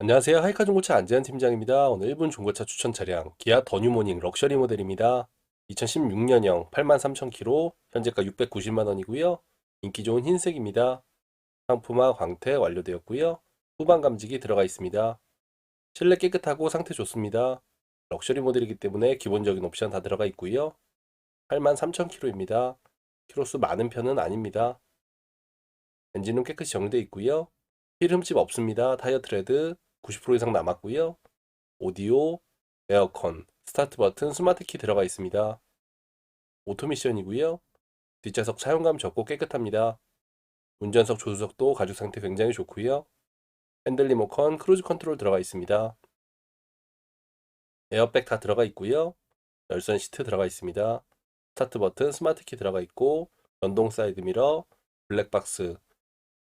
안녕하세요. 하이카 중고차 안재현 팀장입니다. 오늘 1분 중고차 추천 차량 기아 더 뉴모닝 럭셔리 모델입니다. 2016년형 83,000km, 현재가 690만 원이고요. 인기 좋은 흰색입니다. 상품화 광택 완료되었고요. 후방 감지기 들어가 있습니다. 실내 깨끗하고 상태 좋습니다. 럭셔리 모델이기 때문에 기본적인 옵션 다 들어가 있고요. 83,000km입니다. 키로수 많은 편은 아닙니다. 엔진은 깨끗이 정리되어 있고요. 휠 흠집 없습니다. 타이어 트레드 90% 이상 남았고요. 오디오, 에어컨, 스타트 버튼, 스마트 키 들어가 있습니다. 오토 미션이고요. 뒷좌석 사용감 적고 깨끗합니다. 운전석 조수석도 가죽 상태 굉장히 좋고요. 핸들 리모컨, 크루즈 컨트롤 들어가 있습니다. 에어백 다 들어가 있고요. 열선 시트 들어가 있습니다. 스타트 버튼, 스마트 키 들어가 있고 전동 사이드 미러, 블랙박스,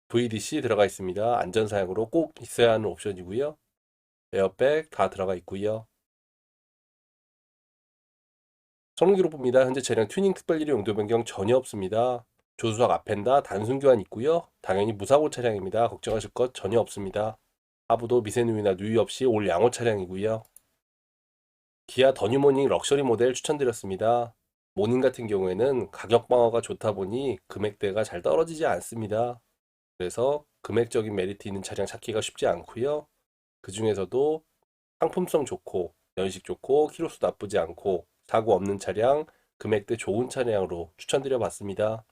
VDC 들어가 있습니다. 안전사양으로 꼭 있어야 하는 옵션이고요. 에어백 다 들어가 있고요. 성능 기록부입니다. 현재 차량 튜닝 특별일의 용도 변경 전혀 없습니다. 조수석 앞엔다 단순 교환 있고요. 당연히 무사고 차량입니다. 걱정하실 것 전혀 없습니다. 하부도 미세누이나 누이 없이 올 양호 차량이고요. 기아 더 뉴모닝 럭셔리 모델 추천드렸습니다. 모닝 같은 경우에는 가격 방어가 좋다 보니 금액대가 잘 떨어지지 않습니다. 그래서 금액적인 메리트 있는 차량 찾기가 쉽지 않고요. 그 중에서도 상품성 좋고 연식 좋고 키로수 나쁘지 않고 사고 없는 차량, 금액대 좋은 차량으로 추천드려 봤습니다.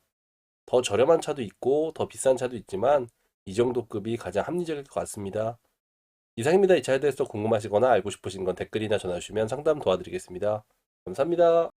더 저렴한 차도 있고 더 비싼 차도 있지만 이 정도 급이 가장 합리적일 것 같습니다. 이상입니다. 이 차에 대해서 궁금하시거나 알고 싶으신 건 댓글이나 전화 주시면 상담 도와드리겠습니다. 감사합니다.